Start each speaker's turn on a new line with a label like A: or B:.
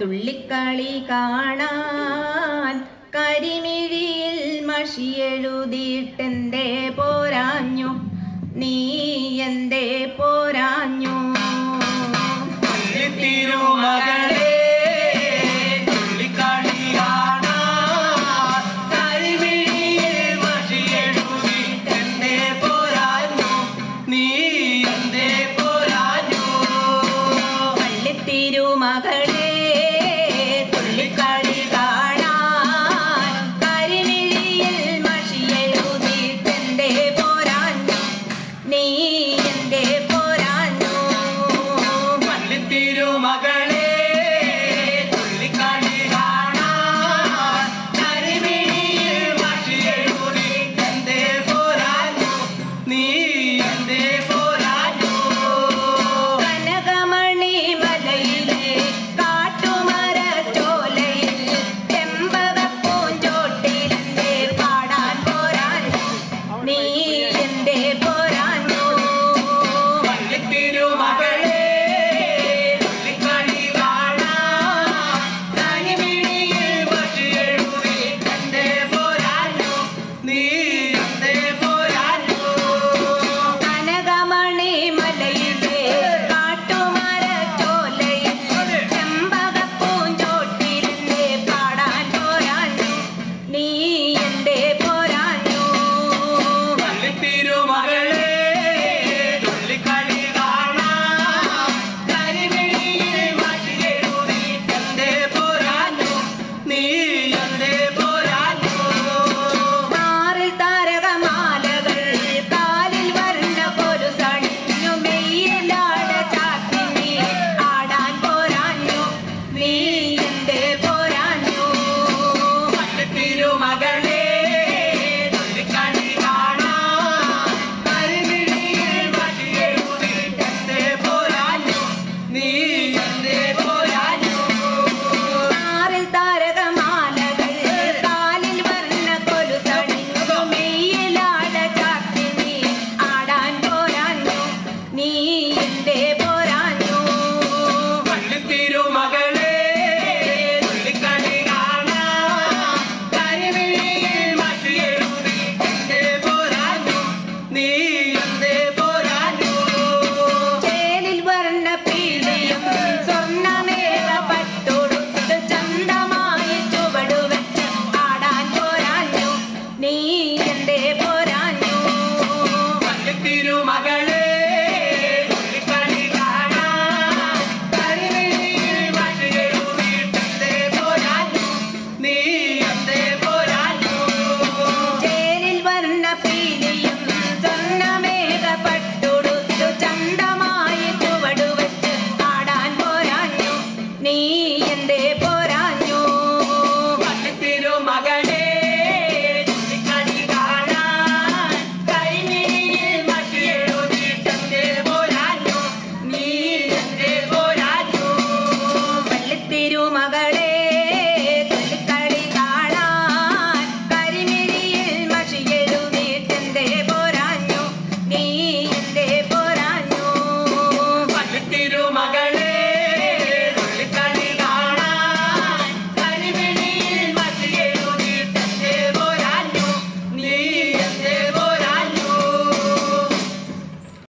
A: തുള്ളിക്കളി കാണാൻ കരിമിഴിയിൽ മഷിയെഴുതിയിട്ടെന്തേ നീ மகளே துள்ளிக்காள nih.